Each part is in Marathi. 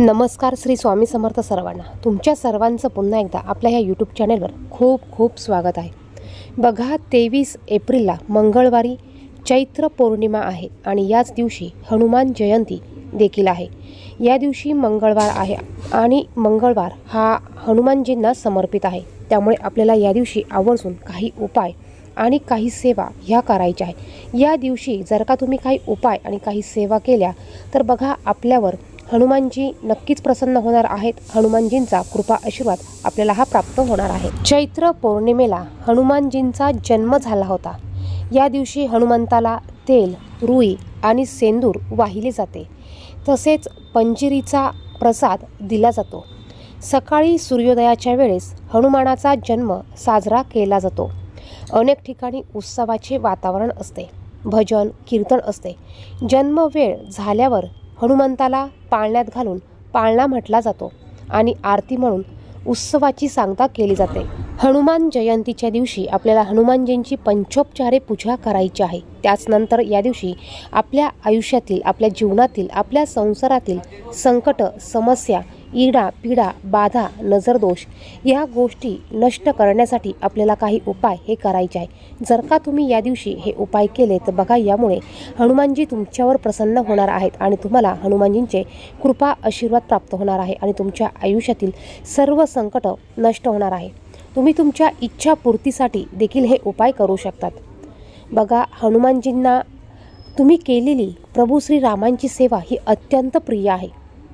नमस्कार श्री स्वामी समर्थ सर्वांना. तुमच्या सर्वांचं पुन्हा एकदा आपल्या ह्या यूट्यूब चॅनेलवर खूप खूप स्वागत आहे. बघा तेवीस एप्रिलला मंगळवारी चैत्र पौर्णिमा आहे आणि याच दिवशी हनुमान जयंती देखील आहे. या दिवशी मंगळवार आहे आणि मंगळवार हा हनुमानजींना समर्पित आहे. त्यामुळे आपल्याला या दिवशी आवर्जून काही उपाय आणि काही सेवा ह्या करायच्या आहे या दिवशी जर का तुम्ही काही उपाय आणि काही सेवा केल्या तर बघा आपल्यावर हनुमानजी नक्कीच प्रसन्न होणार आहेत. हनुमानजींचा कृपा आशीर्वाद आपल्याला हा प्राप्त होणार आहे. चैत्र पौर्णिमेला हनुमानजींचा जन्म झाला होता. या दिवशी हनुमंताला तेल रुई आणि सेंदूर वाहिले जाते. तसेच पंजिरीचा प्रसाद दिला जातो. सकाळी सूर्योदयाच्या वेळेस हनुमानाचा जन्म साजरा केला जातो. अनेक ठिकाणी उत्सवाचे वातावरण असते. भजन कीर्तन असते. जन्मवेळ झाल्यावर हनुमंताला पाळण्यात घालून पाळणा म्हटला जातो आणि आरती म्हणून उत्सवाची सांगता केली जाते. हनुमान जयंतीच्या दिवशी आपल्याला हनुमानजींची पंचोपचारे पूजा करायची आहे. त्याचनंतर या दिवशी आपल्या आयुष्यातील आपल्या जीवनातील आपल्या संसारातील संकट समस्या इडा पिडा बाधा नजरदोष या गोष्टी नष्ट करण्यासाठी आपल्याला काही उपाय हे करायचे आहे. जर का तुम्ही या दिवशी हे उपाय केले तर बघा यामुळे हनुमानजी तुमच्यावर प्रसन्न होणार आहेत आणि तुम्हाला हनुमानजींचे कृपा आशीर्वाद प्राप्त होणार आहे आणि तुमच्या आयुष्यातील सर्व संकट नष्ट होणार आहे. तुम्ही तुमच्या इच्छापूर्तीसाठी देखील हे उपाय करू शकतात. बघा हनुमानजींना तुम्ही केलेली प्रभू श्री रामांची सेवा ही अत्यंत प्रिय आहे.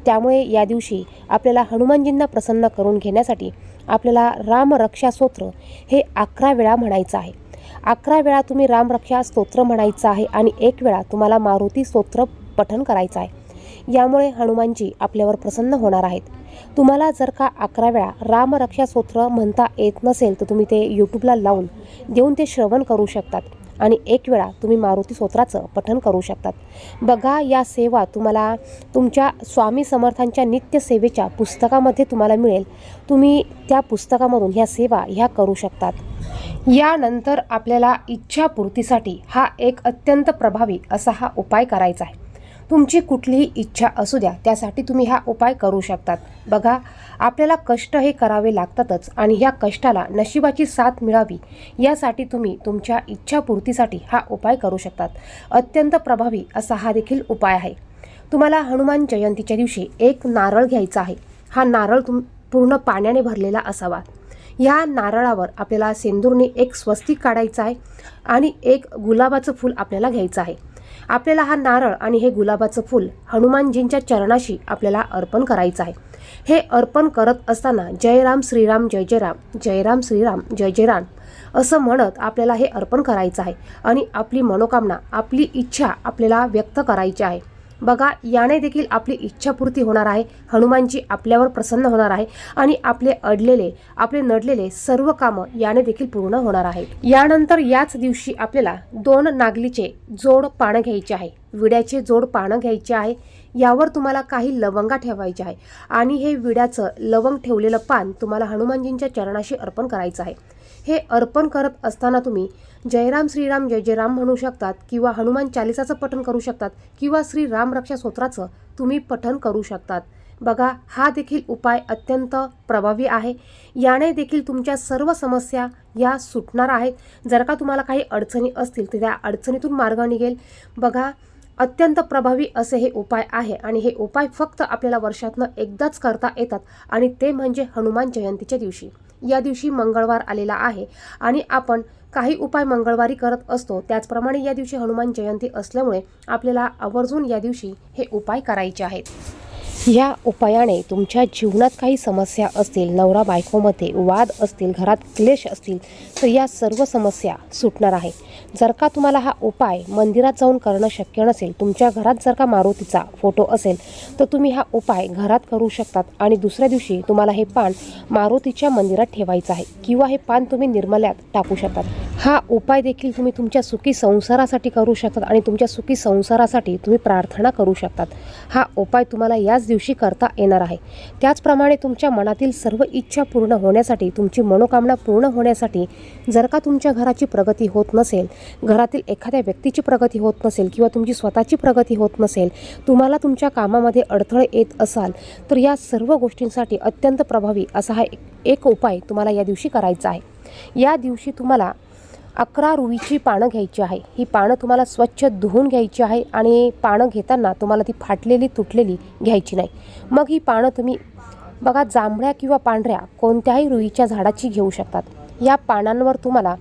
त्यामुळे या दिवशी आपल्याला हनुमानजींना प्रसन्न करून घेण्यासाठी आपल्याला रामरक्षा स्तोत्र हे अकरा वेळा म्हणायचं आहे. अकरा वेळा तुम्ही रामरक्षा स्तोत्र म्हणायचं आहे आणि एक वेळा तुम्हाला मारुती स्तोत्र पठन करायचं आहे. यामुळे हनुमानजी आपल्यावर प्रसन्न होणार आहेत. तुम्हाला जर का अकरा वेळा रामरक्षा स्तोत्र म्हणता येत नसेल तर तुम्ही ते यूट्यूबला लावून देऊन ते श्रवण करू शकतात. आणि एक वेळा तुम्ही मारुती स्तोत्राचं पठन करू शकतात. बघा या सेवा तुम्हाला तुमच्या स्वामी समर्थांच्या नित्य सेवेच्या पुस्तकामध्ये तुम्हाला मिळेल. तुम्ही त्या पुस्तकामधून ह्या सेवा ह्या करू शकतात. यानंतर आपल्याला इच्छापूर्तीसाठी हा एक अत्यंत प्रभावी असा हा उपाय करायचा आहे. तुमची कुठलीही इच्छा असू द्या त्यासाठी तुम्ही हा उपाय करू शकतात. बघा आपल्याला कष्ट हे करावे लागतातच आणि ह्या कष्टाला नशिबाची साथ मिळावी यासाठी तुम्ही तुमच्या इच्छापूर्तीसाठी हा उपाय करू शकतात. अत्यंत प्रभावी असा हा देखील उपाय आहे. तुम्हाला हनुमान जयंतीच्या दिवशी एक नारळ घ्यायचा आहे. हा नारळ तुम पूर्ण पाण्याने भरलेला असावा. या नारळावर आपल्याला सेंदूरने एक स्वस्तिक काढायचं आहे आणि एक गुलाबाचं फूल आपल्याला घ्यायचं आहे. आपल्याला हा नारळ आणि हे गुलाबाचं फूल हनुमानजींच्या चरणाशी आपल्याला अर्पण करायचं आहे. हे अर्पण करत असताना जय राम श्रीराम जय जय राम जय राम श्रीराम जय जय राम असं म्हणत आपल्याला हे अर्पण करायचं आहे. आणि आपली मनोकामना आपली इच्छा आपल्याला व्यक्त करायची आहे. बघा याने देखील आपली इच्छापूर्ती होणार आहे. हनुमानजी आपल्यावर प्रसन्न होणार आहे आणि आपले अडलेले आपले नडलेले सर्व कामं याने देखील पूर्ण होणार आहेत. यानंतर याच दिवशी आपल्याला दोन नागलीचे जोड पानं घ्यायचे आहे. विड्याचे जोड पानं घ्यायचे आहे. यावर तुम्हाला काही लवंगा ठेवायचे आहे. आणि हे विड्याचं लवंग ठेवलेलं पान तुम्हाला हनुमानजींच्या चरणाशी अर्पण करायचं आहे. हे अर्पण करत असताना तुम्ही जयराम श्रीराम जय जय राम म्हणू शकतात किंवा हनुमान चालिसाचं पठण करू शकतात किंवा श्री राम रक्षा स्तोत्राचं तुम्ही पठण करू शकतात. बघा हा देखील उपाय अत्यंत प्रभावी आहे. याने देखील तुमच्या सर्व समस्या या सुटणार आहेत. जर का तुम्हाला काही अडचणी असतील तर त्या अडचणीतून मार्ग निघेल. बघा अत्यंत प्रभावी असे हे उपाय आहे आणि हे उपाय फक्त आपल्याला वर्षातनं एकदाच करता येतात आणि ते म्हणजे हनुमान जयंतीच्या दिवशी. या दिवशी मंगळवार आलेला आहे आणि आपण काही उपाय मंगळवारी करत असतो. त्याचप्रमाणे या दिवशी हनुमान जयंती असल्यामुळे आपल्याला आवर्जून या दिवशी हे उपाय करायचे आहेत. या उपायाने तुमच्या जीवनात काही समस्या असतील नवरा बायकोमध्ये वाद असतील घरात क्लेश असतील तर या सर्व समस्या सुटणार आहे. जर का तुम्हाला हा उपाय मंदिरात जाऊन करणं शक्य नसेल तुमच्या घरात जर का मारुतीचा फोटो असेल तर तुम्ही हा उपाय घरात करू शकतात आणि दुसऱ्या दिवशी तुम्हाला हे पान मारुतीच्या मंदिरात ठेवायचं आहे किंवा हे पान तुम्ही निर्मल्यात टाकू शकतात. हा उपाय देखील तुम्ही तुमच्या सुखी संसारासाठी करू शकतात आणि तुमच्या सुखी संसारासाठी तुम्ही प्रार्थना करू शकतात. हा उपाय तुम्हाला याच दिवशी करता येणार आहे. त्याचप्रमाणे तुमच्या मनातील सर्व इच्छा पूर्ण होण्यासाठी तुमची मनोकामना पूर्ण होण्यासाठी जर का तुमच्या घराची प्रगती होत नसेल घरातील एखाद्या व्यक्तीची प्रगती होत नसेल किंवा तुमची स्वतःची प्रगती होत नसेल तुम्हाला तुमच्या कामामध्ये अडथळे येत असाल तर या सर्व गोष्टींसाठी अत्यंत प्रभावी असा हा एक- एक उपाय तुम्हाला या दिवशी करायचा आहे. या दिवशी तुम्हाला अकरा रुईची पानं घ्यायची आहे. ही पानं तुम्हाला स्वच्छ धुवून घ्यायची आहे आणि पानं घेताना तुम्हाला ती फाटलेली तुटलेली घ्यायची नाही. मग ही पानं तुम्ही बघा जांभळ्या किंवा पांढऱ्या कोणत्याही रुईच्या झाडाची घेऊ शकतात. या पानांवर तुम्हाला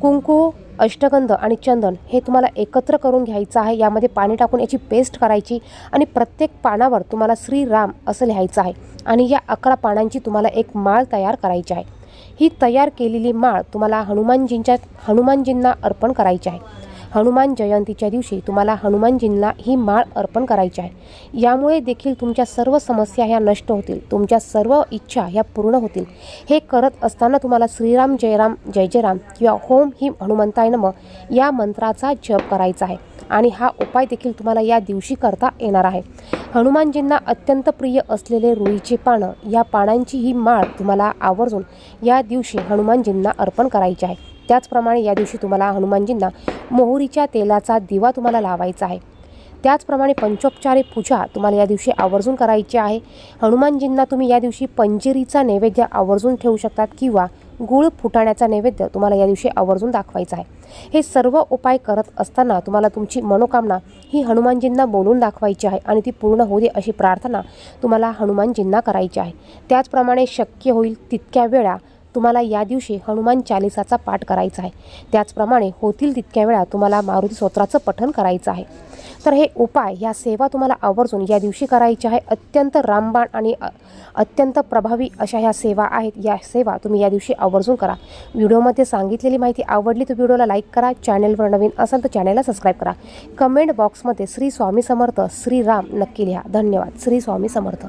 कुंकू अष्टगंध आणि चंदन हे तुम्हाला एकत्र करून घ्यायचं आहे. यामध्ये पाणी टाकून याची पेस्ट करायची आणि प्रत्येक पानावर तुम्हाला श्रीराम असं लिहायचं आहे. आणि या अकरा पानांची तुम्हाला एक माळ तयार करायची आहे. ही तयार केलेली माळ तुम्हाला हनुमानजींच्या हनुमानजींना अर्पण करायची आहे. हनुमान जयंतीच्या दिवशी तुम्हाला हनुमानजींना ही माळ अर्पण करायची आहे. यामुळे देखील तुमच्या सर्व समस्या ह्या नष्ट होतील. तुमच्या सर्व इच्छा ह्या पूर्ण होतील. हे करत असताना तुम्हाला श्रीराम जयराम जय जयराम किंवा होम ही हनुमंताय नम या मंत्राचा जप करायचा आहे. आणि हा उपाय देखील तुम्हाला या दिवशी करता येणार आहे. हनुमानजींना अत्यंत प्रिय असलेले रुईचे पानं या पानांची ही माळ तुम्हाला आवर्जून या दिवशी हनुमानजींना अर्पण करायची आहे. त्याचप्रमाणे या दिवशी तुम्हाला हनुमानजींना मोहरीच्या तेलाचा दिवा तुम्हाला लावायचा आहे. त्याचप्रमाणे पंचोपचारे पूजा तुम्हाला या दिवशी आवर्जून करायची आहे. हनुमानजींना तुम्ही या दिवशी पंजिरीचा नैवेद्य आवर्जून ठेवू शकतात किंवा गुळ फुटाण्याचा नैवेद्य तुम्हाला या दिवशी आवर्जून दाखवायचा आहे. हे सर्व उपाय करत असताना तुम्हाला तुमची मनोकामना ही हनुमानजींना बोलून दाखवायची आहे आणि ती पूर्ण होऊ दे अशी प्रार्थना तुम्हाला हनुमानजींना करायची आहे. त्याचप्रमाणे शक्य होईल तितक्या वेळा तुम्हाला या दिवशी हनुमान चालिसाचा पाठ करायचा आहे. त्याचप्रमाणे होतील तितक्या वेळा तुम्हाला मारुती स्तोत्राचं पठण करायचं आहे. तर हे उपाय ह्या सेवा तुम्हाला आवर्जून या दिवशी करायच्या आहे. अत्यंत रामबाण आणि अत्यंत प्रभावी अशा ह्या सेवा आहेत. या सेवा तुम्ही या दिवशी आवर्जून करा. व्हिडिओमध्ये सांगितलेली माहिती आवडली तर व्हिडिओला लाईक करा. चॅनलवर नवीन असाल तर चॅनलला सबस्क्राईब करा. कमेंट बॉक्समध्ये श्री स्वामी समर्थ श्रीराम नक्की लिहा. धन्यवाद. श्री स्वामी समर्थ.